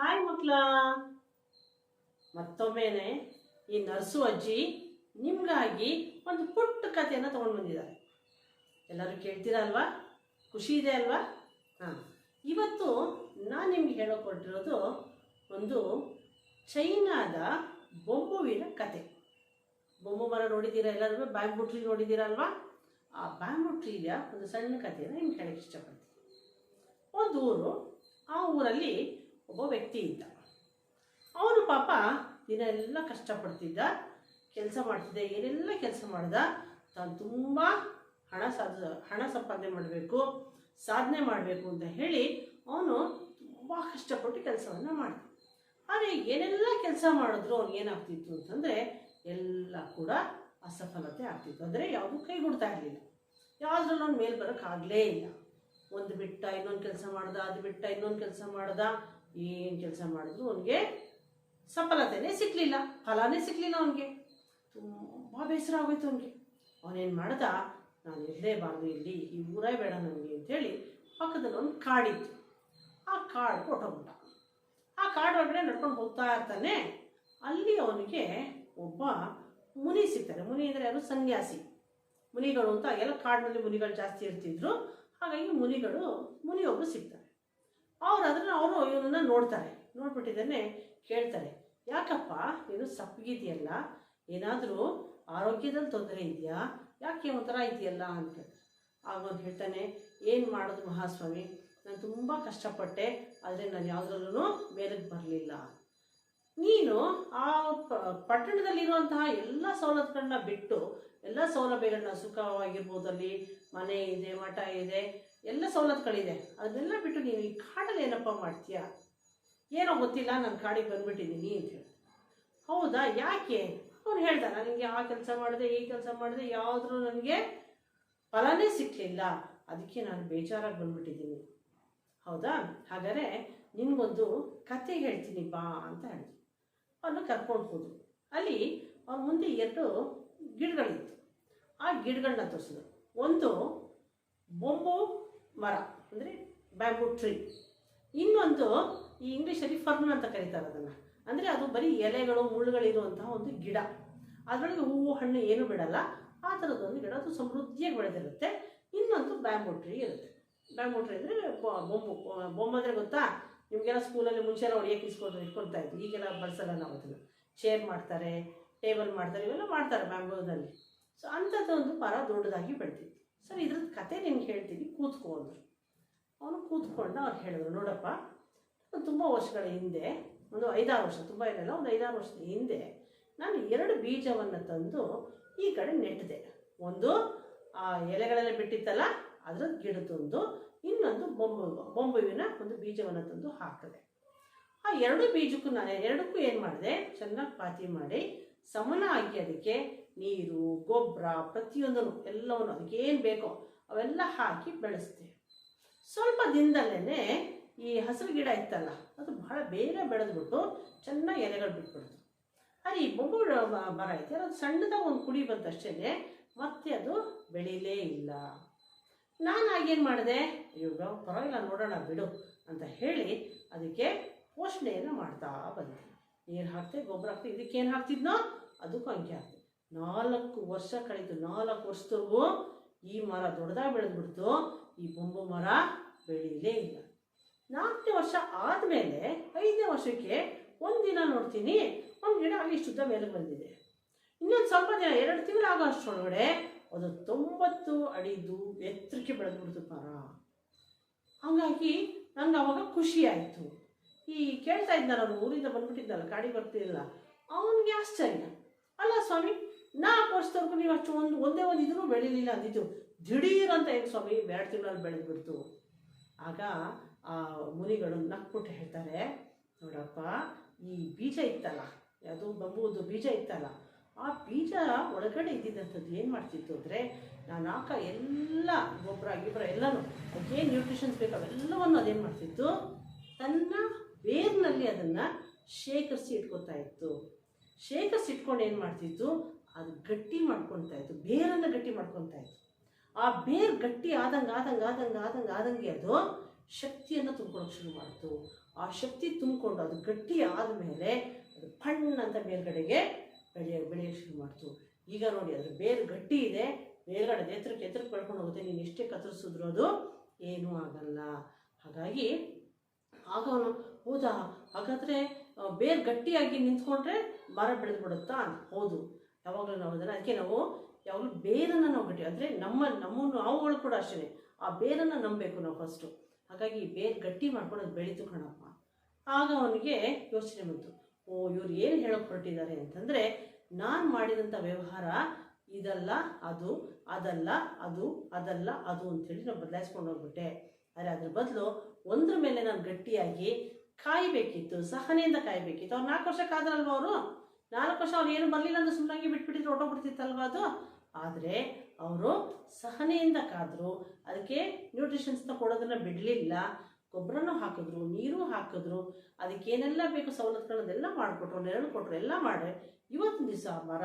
Hi ಮಕ್ಳ. ಮತ್ತೊಮ್ಮೆನೆ ಈ nurse ಅಜ್ಜಿ ನಿಮ್ಗಾಗಿ ಒಂದು ಪುಟ್ಟ ಕಥೆಯನ್ನು ತಗೊಂಡು ಬಂದಿದ್ದಾರೆ. ಎಲ್ಲರೂ ಕೇಳ್ತೀರಾ ಅಲ್ವಾ? ಖುಷಿ ಇದೆ ಅಲ್ವಾ? ಹಾಂ. ಇವತ್ತು ನಾನು ನಿಮ್ಗೆ ಹೇಳೋಕೊಟ್ಟಿರೋದು ಒಂದು ಚೈನಾದ ಬೊಂಬುವಿನ ಕತೆ. ಬೊಂಬು ಮರ ನೋಡಿದ್ದೀರಾ ಎಲ್ಲರೂ? ಬ್ಯಾಂಬು ಟ್ರೀ ನೋಡಿದ್ದೀರಾ ಅಲ್ವಾ? ಆ ಬ್ಯಾಂಬು ಟ್ರೀಯ ಒಂದು ಸಣ್ಣ ಕಥೆಯನ್ನು ನಿಮ್ಗೆ ಹೇಳಕ್ಕೆ ಇಷ್ಟಪಡ್ತೀನಿ. ಒಂದು ಊರು, ಆ ಊರಲ್ಲಿ ಒಬ್ಬ ವ್ಯಕ್ತಿ ಇದ್ದ. ಅವನು ಪಾಪ ದಿನ ಎಲ್ಲ ಕಷ್ಟಪಡ್ತಿದ್ದ, ಕೆಲಸ ಮಾಡ್ತಿದ್ದ, ಏನೆಲ್ಲ ಕೆಲಸ ಮಾಡ್ದ, ತಾನು ತುಂಬ ಹಣ ಸಾಧ ಹಣ ಸಂಪಾದನೆ ಮಾಡಬೇಕು, ಸಾಧನೆ ಮಾಡಬೇಕು ಅಂತ ಹೇಳಿ ಅವನು ತುಂಬ ಕಷ್ಟಪಟ್ಟು ಕೆಲಸವನ್ನು ಮಾಡಿದ. ಆದರೆ ಏನೆಲ್ಲ ಕೆಲಸ ಮಾಡಿದ್ರು ಅವ್ನಿಗೆ ಏನಾಗ್ತಿತ್ತು ಅಂತಂದರೆ ಎಲ್ಲ ಕೂಡ ಅಸಫಲತೆ ಆಗ್ತಿತ್ತು. ಅಂದರೆ ಯಾವುದೂ ಕೈಗೂಡ್ತಾ ಇರಲಿಲ್ಲ. ಯಾವುದ್ರಲ್ಲೂ ಅವ್ನು ಮೇಲೆ ಬರೋಕ್ಕಾಗಲೇ ಇಲ್ಲ. ಒಂದು ಬಿಟ್ಟ ಇನ್ನೊಂದು ಕೆಲಸ ಮಾಡ್ದ, ಅದು ಬಿಟ್ಟ ಇನ್ನೊಂದು ಕೆಲಸ ಮಾಡ್ದ ಏನು ಕೆಲಸ ಮಾಡಿದ್ರು ಅವನಿಗೆ ಸಫಲತೆನೇ ಸಿಕ್ಕಲಿಲ್ಲ ಫಲನೇ ಸಿಕ್ಕಲಿಲ್ಲ ಅವನಿಗೆ. ತುಂಬ ಬೇಸರ ಆಗೋಯ್ತು ಅವನಿಗೆ. ಅವನೇನು ಮಾಡ್ದ, ನಾನು ಇರಲೇಬಾರ್ದು ಇಲ್ಲಿ ಈ ಊರೇ ಬೇಡ ನನಗೆ ಅಂತೇಳಿ ಪಕ್ಕದಲ್ಲಿ ಒಂದು ಕಾಡಿತ್ತು. ಆ ಕಾಡು ಕೊಟ್ಟೋಗ್ಬಿಟ್ಟ. ಆ ಕಾಡು ಒಳಗಡೆ ನಡ್ಕೊಂಡು ಹೋಗ್ತಾ ಇರ್ತಾನೆ, ಅಲ್ಲಿ ಅವನಿಗೆ ಒಬ್ಬ ಮುನಿ ಸಿಗ್ತಾರೆ. ಮುನಿ ಅಂದರೆ ಯಾರು? ಸನ್ಯಾಸಿ. ಮುನಿಗಳು ಅಂತ ಎಲ್ಲ ಕಾಡಿನಲ್ಲಿ ಮುನಿಗಳು ಜಾಸ್ತಿ ಇರ್ತಿದ್ರು. ಹಾಗಾಗಿ ಮುನಿಗಳು ಮುನಿಯೊಬ್ಬರು ಸಿಗ್ತಾರೆ. ಅವ್ರು ಅದನ್ನು ಅವರು ಇವನನ್ನ ನೋಡ್ತಾರೆ. ನೋಡ್ಬಿಟ್ಟಿದ್ದಾನೆ ಕೇಳ್ತಾರೆ. ಯಾಕಪ್ಪ, ನೀನು ಸಪ್ಪಗಿದೆಯಲ್ಲ ಏನಾದರೂ ಆರೋಗ್ಯದಲ್ಲಿ ತೊಂದರೆ ಇದೆಯಾ? ಯಾಕೆ ಒಂಥರ ಇದೆಯಲ್ಲ ಅಂತ ಆಗ ಅವ್ನು ಹೇಳ್ತಾನೆ, ಏನು ಮಾಡೋದು ಮಹಾಸ್ವಾಮಿ? ನಾನು ತುಂಬ ಕಷ್ಟಪಟ್ಟೆ, ಆದರೆ ನಾನು ಯಾವುದ್ರಲ್ಲೂ ಮೇಲಕ್ಕೆ ಬರಲಿಲ್ಲ. ನೀನು ಆ ಪಟ್ಟಣದಲ್ಲಿರುವಂತಹ ಎಲ್ಲ ಸವಲತ್ತುಗಳನ್ನ ಬಿಟ್ಟು, ಎಲ್ಲ ಸೌಲಭ್ಯಗಳನ್ನ ಸುಖವಾಗಿರ್ಬೋದಲ್ಲಿ, ಮನೆ ಇದೆ, ಮಠ ಇದೆ ಎಲ್ಲ ಸವಲತ್ತುಗಳಿದೆ. ಅದನ್ನೆಲ್ಲ ಬಿಟ್ಟು ನೀನು ಈ ಕಾಡಲ್ಲಿ ಏನಪ್ಪ ಮಾಡ್ತೀಯ? ಏನೋ ಗೊತ್ತಿಲ್ಲ, ನಾನು ಕಾಡಿಗೆ ಬಂದುಬಿಟ್ಟಿದ್ದೀನಿ ಅಂತ ಹೇಳಿ ಹೌದಾ? ಯಾಕೆ? ಅವ್ನು ಹೇಳ್ದ ನನಗೆ ಆ ಕೆಲಸ ಮಾಡಿದೆ, ಈ ಕೆಲಸ ಮಾಡಿದೆ, ಯಾವುದ್ರೂ ನನಗೆ ಫಲನೇ ಸಿಕ್ಕಲಿಲ್ಲ ಅದಕ್ಕೆ ನಾನು ಬೇಜಾರಾಗಿ ಬಂದ್ಬಿಟ್ಟಿದ್ದೀನಿ. ಹೌದಾ? ಹಾಗಾದರೆ ನಿನಗೊಂದು ಕತೆ ಹೇಳ್ತೀನಿ ಬಾ ಅಂತ ಹೇಳಿದ್ರು ಅವನು ಕರ್ಕೊಂಡು ಹೋದ್ರು ಅಲ್ಲಿ ಅವ್ರ ಮುಂದೆ ಎರಡು ಗಿಡಗಳಿತ್ತು. ಆ ಗಿಡಗಳನ್ನ ತೋರಿಸಿದ್ರು ಒಂದು ಬೊಂಬು ಮರ, ಅಂದರೆ ಬ್ಯಾಂಬೂ ಟ್ರೀ ಇನ್ನೊಂದು ಈ ಇಂಗ್ಲೀಷಲ್ಲಿ ಫರ್ನ್ ಅಂತ ಕರೀತಾರೆ ಅದನ್ನು. ಅಂದರೆ ಅದು ಬರೀ ಎಲೆಗಳು ಮುಳ್ಳುಗಳಿರುವಂತಹ ಒಂದು ಗಿಡ. ಅದರೊಳಗೆ ಹೂವು, ಹಣ್ಣು ಏನು ಬಿಡಲ್ಲ. ಆ ಥರದ್ದೊಂದು ಗಿಡ, ಅದು ಸಮೃದ್ಧಿಯಾಗಿ ಬೆಳೆದಿರುತ್ತೆ. ಇನ್ನೊಂದು ಬ್ಯಾಂಬೂ ಟ್ರೀ ಇರುತ್ತೆ. ಬ್ಯಾಂಬೂ ಟ್ರೀ ಅಂದರೆ ಬೊಂಬು ಬೊಂಬು ಅಂದರೆ ಗೊತ್ತಾ? ನಿಮಗೆಲ್ಲ ಸ್ಕೂಲಲ್ಲಿ ಮುಂಚೆ ಎಲ್ಲ ಹೊಡಿಯೋಕೆ ಇಸ್ಕೊಂಡು ಇಟ್ಕೊಳ್ತಾ ಇದ್ವಿ ಈಗೆಲ್ಲ ಬಳಸಲ್ಲ ನಾವು ಅದನ್ನು. ಚೇರ್ ಮಾಡ್ತಾರೆ ಟೇಬಲ್ ಮಾಡ್ತಾರೆ, ಇವೆಲ್ಲ ಮಾಡ್ತಾರೆ ಬ್ಯಾಂಬೂದಲ್ಲಿ ಸೊ ಅಂಥದ್ದೊಂದು ಮರ ದೊಡ್ಡದಾಗಿ ಬೆಳೆದಿತ್ತು. ಸರ್ ಇದ್ರದ್ದು ಕತೆ ನಿಮ್ಗೆ ಹೇಳ್ತೀನಿ. ಕೂತ್ಕೊ ಅಂದರು. ಅವನು ಕೂತ್ಕೊಂಡು, ಅವ್ರು ಹೇಳಿದ್ರು, ನೋಡಪ್ಪ ತುಂಬ ವರ್ಷಗಳ ಹಿಂದೆ, ಒಂದು ಐದಾರು ವರ್ಷ, ತುಂಬ ಇರಲ್ಲ ಒಂದು ಐದಾರು ವರ್ಷದ ಹಿಂದೆ ನಾನು ಎರಡು ಬೀಜವನ್ನು ತಂದು ಈ ಕಡೆ ನೆಟ್ಟಿದೆ. ಒಂದು ಆ ಎಲೆಗಳೆಲ್ಲ ಬಿಟ್ಟಿತ್ತಲ್ಲ ಅದರ ತಂದು, ಇನ್ನೊಂದು ಬೊಂಬು, ಬೊಂಬುವಿನ ಒಂದು ಬೀಜವನ್ನು ತಂದು ಹಾಕಿದೆ. ಆ ಎರಡು ಬೀಜಕ್ಕೂ ನಾನು, ಎರಡಕ್ಕೂ ಏನು ಮಾಡಿದೆ, ಚೆನ್ನಾಗಿ ಪಾತಿ ಮಾಡಿ ಸಮನಾಗಿ ಅದಕ್ಕೆ ನೀರು, ಗೊಬ್ಬರ, ಪ್ರತಿಯೊಂದನ್ನು ಎಲ್ಲವನ್ನು ಅದಕ್ಕೇನು ಬೇಕೋ ಅವೆಲ್ಲ ಹಾಕಿ ಬೆಳೆಸ್ದೆ ಸ್ವಲ್ಪ ದಿನದಲ್ಲೇ ಈ ಹಸಿರು ಗಿಡ ಇತ್ತಲ್ಲ, ಅದು ಬಹಳ ಬೇಗ ಬೆಳೆದ್ಬಿಟ್ಟು ಚೆನ್ನಾಗಿ ಎಲೆಗಳು ಬಿಟ್ಬಿಡ್ತು ಆದರೆ ಈ ಬೊಬ್ಬು ಮರ ಐತೆ, ಅದು ಸಣ್ಣದಾಗ ಒಂದು ಕುಡಿ ಬಂತಷ್ಟೇ ಮತ್ತೆ ಅದು ಬೆಳೀಲೇ ಇಲ್ಲ. ನಾನು ಆಗೇನು ಮಾಡಿದೆ ಇವಾಗ ಪರವಾಗಿಲ್ಲ, ನೋಡೋಣ ಬಿಡು ಅಂತ ಹೇಳಿ ಅದಕ್ಕೆ ಪೋಷಣೆಯನ್ನು ಮಾಡ್ತಾ ಬಂದೆ. ನೀರು ಹಾಕ್ತೆ? ಗೊಬ್ಬರ ಹಾಕ್ತೆ? ಇದಕ್ಕೇನು ಹಾಕ್ತಿದ್ನೋ? ಅದಕ್ಕೂ ಹಂಗೆ ಹಾಕ್ತೆ. ನಾಲ್ಕು ವರ್ಷ ಕಳೀತು ನಾಲ್ಕು ವರ್ಷದವರೆಗೂ ಈ ಮರ ದೊಡ್ಡದಾಗಿ ಬೆಳೆದ್ಬಿಡ್ತು. ಈ ಬೊಂಬು ಮರ ಬೆಳೀಲೇ ಇಲ್ಲ. ನಾಲ್ಕನೇ ವರ್ಷ ಆದಮೇಲೆ ಐದನೇ ವರ್ಷಕ್ಕೆ ಒಂದಿನ ನೋಡ್ತೀನಿ. ಒಂದು ಗಿಡ ಅಲ್ಲಿ ಇಷ್ಟುದ್ದ ಮೇಲೆ ಬಂದಿದೆ. ಇನ್ನೊಂದು ಸ್ವಲ್ಪ ದಿನ, ಎರಡು ತಿಂಗಳಾಗೋ ಅಷ್ಟರೊಳಗಡೆ ಅದು ತೊಂಬತ್ತು ಅಡಿದು ಎತ್ತರಕ್ಕೆ ಬೆಳೆದ್ಬಿಡ್ತು ಮರ ಹಂಗಾಗಿ ನಂಗೆ ಅವಾಗ ಖುಷಿ ಆಯಿತು. ಈ ಕೇಳ್ತಾ ಇದ್ನಲ್ಲ ಅವನು, ಊರಿಂದ ಬಂದ್ಬಿಟ್ಟಿದ್ದಲ್ಲ ಗಾಡಿ ಬರ್ತಿರಲಿಲ್ಲ ಅವನಿಗೆ ಆಶ್ಚರ್ಯ. ಅಲ್ಲ ಸ್ವಾಮಿ, ನಾಲ್ಕು ವರ್ಷದವರೆಗೂ ನೀವು ಅಷ್ಟು ಒಂದು, ಒಂದೇ ಒಂದು ಇದನ್ನು ಬೆಳೀಲಿಲ್ಲ ಅಂದಿದ್ದು ದಿಢೀರ್ ಅಂತ ಹೇಗೆ ಸ್ವಾಮಿ, ಎರಡು ತಿಂಗಳಲ್ಲಿ ಬೆಳೆದ್ಬಿಡ್ತು. ಆಗ ಆ ಮುನಿಗಳು ನಕ್ಬಿಟ್ಟು ಹೇಳ್ತಾರೆ, ನೋಡಪ್ಪ, ಈ ಬೀಜ ಇತ್ತಲ್ಲ, ಯಾವುದೋ ಬಂಬುವುದು ಬೀಜ ಇತ್ತಲ್ಲ, ಆ ಬೀಜ ಒಳಗಡೆ ಇದ್ದಿದ್ದಂಥದ್ದು ಏನು ಮಾಡ್ತಿತ್ತು ಅಂದರೆ, ನಾನು ಹಾಕ ಎಲ್ಲ ಗೊಬ್ಬರ, ಗಿಬ್ಬರ ಎಲ್ಲನೂ, ಅದೇನು ನ್ಯೂಟ್ರಿಷನ್ಸ್ ಬೇಕು ಅವೆಲ್ಲವನ್ನು ಅದೇನು ಮಾಡ್ತಿತ್ತು, ತನ್ನ ಬೇರಿನಲ್ಲಿ ಅದನ್ನು ಶೇಖರಿಸಿ ಇಟ್ಕೊತಾ ಇತ್ತು. ಶೇಖರಿಸಿ ಇಟ್ಕೊಂಡು ಏನು ಮಾಡ್ತಿತ್ತು? ಅದು ಗಟ್ಟಿ ಮಾಡ್ಕೊತಾ ಇತ್ತು. ಬೇರನ್ನು ಗಟ್ಟಿ ಮಾಡ್ಕೊತಾ ಇತ್ತು. ಆ ಬೇರು ಗಟ್ಟಿ ಆದಂಗೆ ಆದಂಗೆ ಆದಂಗೆ ಆದಂಗೆ ಆದಂಗೆ ಅದು ಶಕ್ತಿಯನ್ನು ತುಂಬ್ಕೊಳಕ್ಕೆ ಶುರು ಮಾಡ್ತು. ಆ ಶಕ್ತಿ ತುಂಬಿಕೊಂಡು ಅದು ಗಟ್ಟಿ ಆದಮೇಲೆ ಅದು ಫಣ್ಣ ಅಂತ ಮೇಲ್ಗಡೆಗೆ ಬೆಳೆಯ ಬೆಳೆಯೋಕ್ಕೆ ಶುರು ಮಾಡ್ತು. ಈಗ ನೋಡಿ ಅದ್ರ ಬೇರು ಗಟ್ಟಿ ಇದೆ. ಮೇಲ್ಗಡೆ ಎತ್ತರಕ್ಕೆ ಎತ್ತರಕ್ಕೆ ಪಡ್ಕೊಂಡು ಹೋಗುತ್ತೆ. ನೀನು ಎಷ್ಟೇ ಕತ್ತರಿಸಿದ್ರು ಅದು ಏನೂ ಆಗಲ್ಲ. ಹಾಗಾಗಿ ಆಗ ಅವನು, ಹೌದಾ? ಹಾಗಾದರೆ ಬೇರು ಗಟ್ಟಿಯಾಗಿ ನಿಂತ್ಕೊಂಡ್ರೆ ಮರ ಬೆಳೆದು ಬಿಡುತ್ತಾ ಹೌದು. ಯಾವಾಗಲೂ ನಾವು ಅದನ್ನು, ಅದಕ್ಕೆ ನಾವು ಯಾವಾಗಲೂ ಬೇರನ್ನು ನಾವು ಗಟ್ಟಿ, ಅಂದರೆ ನಮ್ಮ, ನಮ್ಮನ್ನು, ಅವುಗಳು ಕೂಡ ಅಷ್ಟೇ ಆ ಬೇರನ್ನು ನಂಬಬೇಕು ನಾವು ಫಸ್ಟು ಹಾಗಾಗಿ ಬೇರು ಗಟ್ಟಿ ಮಾಡ್ಕೊಂಡು ಅದು ಬೆಳೀತು ಕಣಪ್ಪ. ಆಗ ಅವನಿಗೆ ಯೋಚನೆ ಬಂತು. ಓ, ಇವ್ರು ಏನು ಹೇಳೋಕ್ಕೆ ಹೊರಟಿದ್ದಾರೆ ಅಂತಂದರೆ, ನಾನು ಮಾಡಿದಂಥ ವ್ಯವಹಾರ ಇದಲ್ಲ, ಅದು, ಅದಲ್ಲ ಅದು ಅದಲ್ಲ, ಅದು ಅಂತೇಳಿ ನಾವು ಬದಲಾಯಿಸ್ಕೊಂಡು ಹೋಗ್ಬಿಟ್ಟೆ. ಆದರೆ ಅದ್ರ ಬದಲು ಒಂದ್ರ ಮೇಲೆ ನಾನು ಗಟ್ಟಿಯಾಗಿ ಕಾಯಬೇಕಿತ್ತು, ಸಹನೆಯಿಂದ ಕಾಯಬೇಕಿತ್ತು. ಅವ್ರು ನಾಲ್ಕು ವರ್ಷ ಕಾದ್ರಲ್ವ ಅವರು? ನಾಲ್ಕು ವರ್ಷ ಅವ್ರು ಏನು ಬರಲಿಲ್ಲ ಅಂದ್ರೆ ಸುಮ್ಮನಾಗಿ ಬಿಟ್ಬಿಟ್ಟಿದ್ರು ಹೊಟ್ಟೋಗ್ಬಿಡ್ತಿತ್ತಲ್ವ ಅದು? ಆದರೆ ಅವರು ಸಹನೆಯಿಂದ ಕಾದ್ರು, ಅದಕ್ಕೆ ನ್ಯೂಟ್ರಿಷನ್ಸ್ನ ಕೊಡೋದನ್ನ ಬಿಡಲಿಲ್ಲ. ಗೊಬ್ಬರನೂ ಹಾಕಿದ್ರು, ನೀರು ಹಾಕಿದ್ರು. ಅದಕ್ಕೆ ಏನೆಲ್ಲ ಬೇಕು ಸವಲತ್ತುಗಳನ್ನೆಲ್ಲ ಮಾಡಿಕೊಟ್ರು ನೆರಳು ಕೊಟ್ಟರು ಎಲ್ಲ ಮಾಡಿ ಇವತ್ತು ದಿವಸ ಮರ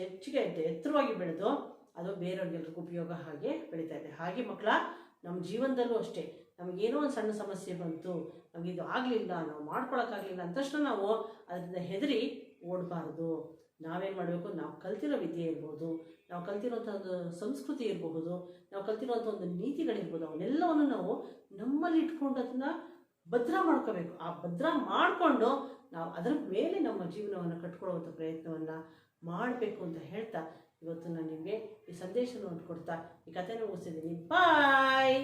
ಹೆಚ್ಚಿಗೆ ಎತ್ತರವಾಗಿ ಬೆಳೆದು ಅದು ಬೇರೆಯವ್ರಿಗೆಲ್ರಿಗೂ ಉಪಯೋಗ ಹಾಗೆ ಬೆಳೀತಾ ಇದೆ. ಹಾಗೆ ಮಕ್ಕಳ ನಮ್ಮ ಜೀವನದಲ್ಲೂ ಅಷ್ಟೇ ನಮಗೇನೋ ಒಂದು ಸಣ್ಣ ಸಮಸ್ಯೆ ಬಂತು, ನಮಗಿದು ಆಗಲಿಲ್ಲ, ನಾವು ಮಾಡ್ಕೊಳಕ್ಕಾಗಲಿಲ್ಲ ಅಂದ ತಕ್ಷಣ ನಾವು ಅದರಿಂದ ಹೆದರಿ ಓಡಬಾರ್ದು. ನಾವೇನು ಮಾಡಬೇಕು? ನಾವು ಕಲ್ತಿರೋ ವಿದ್ಯೆ ಇರ್ಬೋದು, ನಾವು ಕಲ್ತಿರೋಂಥ ಒಂದು ಸಂಸ್ಕೃತಿ ಇರಬಹುದು ನಾವು ಕಲ್ತಿರೋಂಥ ಒಂದು ನೀತಿಗಳಿರ್ಬೋದು, ಅವನ್ನೆಲ್ಲವನ್ನು ನಾವು ನಮ್ಮಲ್ಲಿ ಇಟ್ಕೊಂಡು ಅದನ್ನ ಭದ್ರ ಮಾಡ್ಕೋಬೇಕು. ಆ ಭದ್ರ ಮಾಡಿಕೊಂಡು ನಾವು ಅದರ ಮೇಲೆ ನಮ್ಮ ಜೀವನವನ್ನು ಕಟ್ಕೊಳ್ಳುವಂಥ ಪ್ರಯತ್ನವನ್ನು ಮಾಡಬೇಕು ಅಂತ ಹೇಳ್ತಾ ಇವತ್ತು ನಾನು ನಿಮಗೆ ಈ ಸಂದೇಶವನ್ನು ಕೊಡ್ತಾ ಈ ಕಥೆನ ಮುಗಿಸಿದ್ದೀನಿ ಬಾಯ್